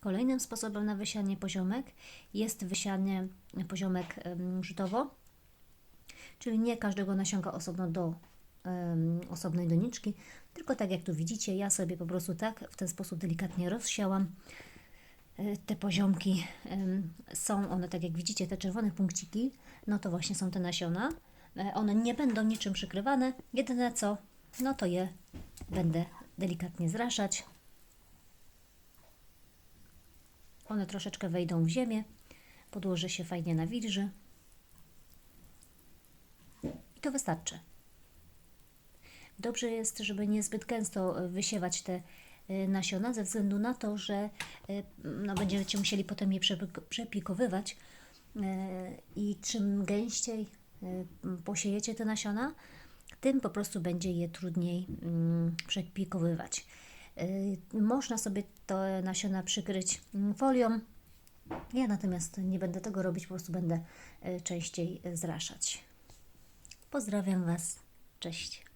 Kolejnym sposobem na wysianie poziomek jest wysianie poziomek em, rzutowo, czyli nie każdego nasionka osobno do em, osobnej doniczki, tylko tak jak tu widzicie, ja sobie po prostu tak w ten sposób delikatnie rozsiałam e, te poziomki. em, Są one, tak jak widzicie, te czerwone punkciki, no to właśnie są te nasiona. E, One nie będą niczym przykrywane, jedyne co, no to je będę delikatnie zraszać. One troszeczkę wejdą w ziemię, podłoży się fajnie na wilży. I to wystarczy. Dobrze jest, żeby niezbyt gęsto e, wysiewać te e, nasiona, ze względu na to, że e, no, będziecie musieli potem je przepik- przepikowywać. I czym gęściej posiejecie te nasiona, tym po prostu będzie je trudniej mm, przepikowywać. E, Można sobie te nasiona przykryć mm, folią. Ja natomiast nie będę tego robić, po prostu będę e, częściej e, zraszać. Pozdrawiam Was. Cześć.